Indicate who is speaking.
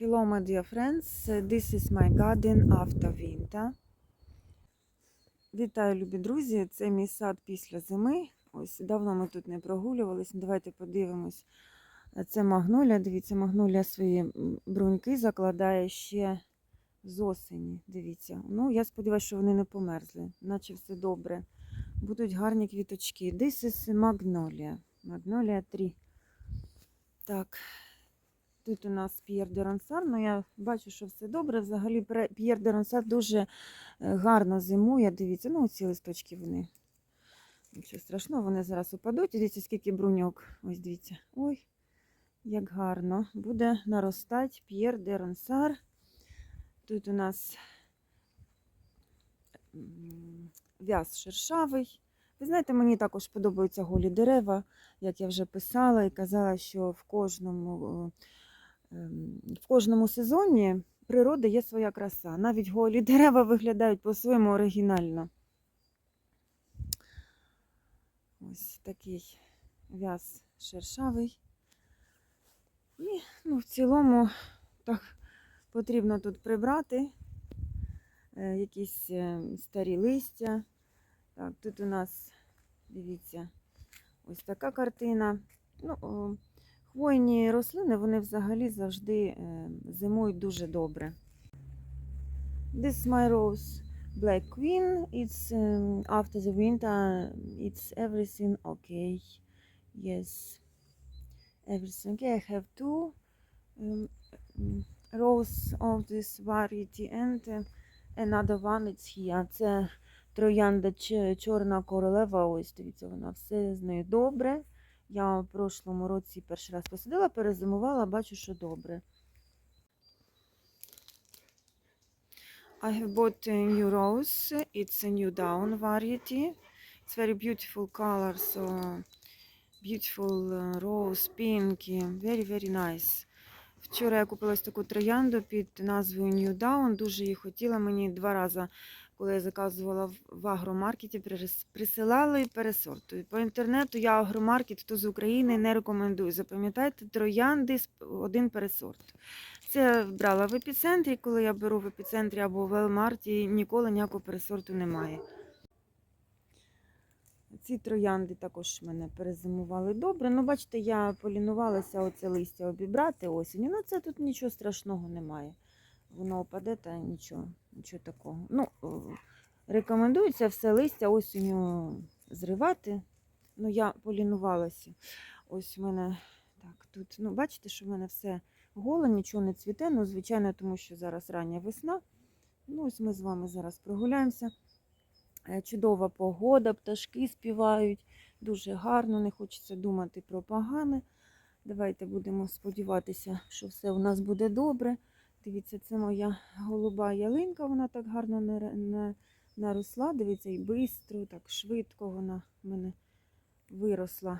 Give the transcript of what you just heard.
Speaker 1: Hello, my dear friends. This is my garden after winter. Вітаю, любі друзі! Це мій сад після зими. Ось давно ми тут не прогулювалися. Давайте подивимось. Це магнолія. Дивіться, магнолія свої бруньки закладає ще з осені. Дивіться. Ну, я сподіваюся, що вони не померзли, наче все добре. Будуть гарні квіточки. This is magnolia. Magnolia 3. Так. Тут у нас П'єр де Ронсар, ну я бачу, що все добре. Взагалі П'єр де Ронсар дуже е, гарно зимує. Дивіться, ну ці листочки вони. Нічого страшного, вони зараз упадуть. Дивіться, скільки бруньок. Ось дивіться. Ой, як гарно. Буде наростати П'єр де Ронсар. Тут у нас в'яз шершавий. Ви знаєте, мені також подобаються голі дерева, як я вже писала і казала, що в кожному, е, в кожному сезоні природи є своя краса. Навіть голі дерева виглядають по-своєму оригінально. Ось такий в'яз шершавий. І ну, в цілому так потрібно тут прибрати е, якісь е, старі листя. Так, тут у нас, дивіться, ось така картина. Ну, хвойні рослини, вони взагалі завжди е, зимують дуже добре. This is my rose Black Queen. It's um, after the winter, it's everything okay. Yes, everything okay. I have two um, um, rose of this variety and uh, another one it's here. Це троянда Чорна королева. Ось дивіться, вона все з нею добре. Я в прошлому році перший раз посадила, перезимувала, бачу, що добре. I have bought a new rose. It's a new down variety. It's very beautiful color, so beautiful uh, rose, pinky, very, very nice. Вчора я купила ось таку троянду під назвою New Down. Дуже її хотіла. Мені два рази, коли я заказувала в- агромаркеті, прис- присилали пересорту. По інтернету я агромаркет, хто з України, не рекомендую. Запам'ятайте, троянди один пересорт. Це брала в епіцентрі. Коли я беру в епіцентрі або в Велмарті, ніколи ніякого пересорту немає. Ці троянди також мене перезимували добре. Ну, бачите, я полінувалася оце листя обібрати осінню. Ну, це тут нічого страшного немає. Воно опаде та нічого, нічого такого. Ну, рекомендується все листя осінню зривати. Ну, я полінувалася. Ось в мене так, тут, ну, бачите, що в мене все голе, нічого не цвіте. Ну, звичайно, тому що зараз рання весна. Ну, ось ми з вами зараз прогуляємося. Е, Чудова погода, пташки співають, дуже гарно, не хочеться думати про погане. Давайте будемо сподіватися, що все у нас буде добре. Дивіться, це моя голуба ялинка, вона так гарно наросла. Дивіться, і швидко, так швидко вона в мене виросла.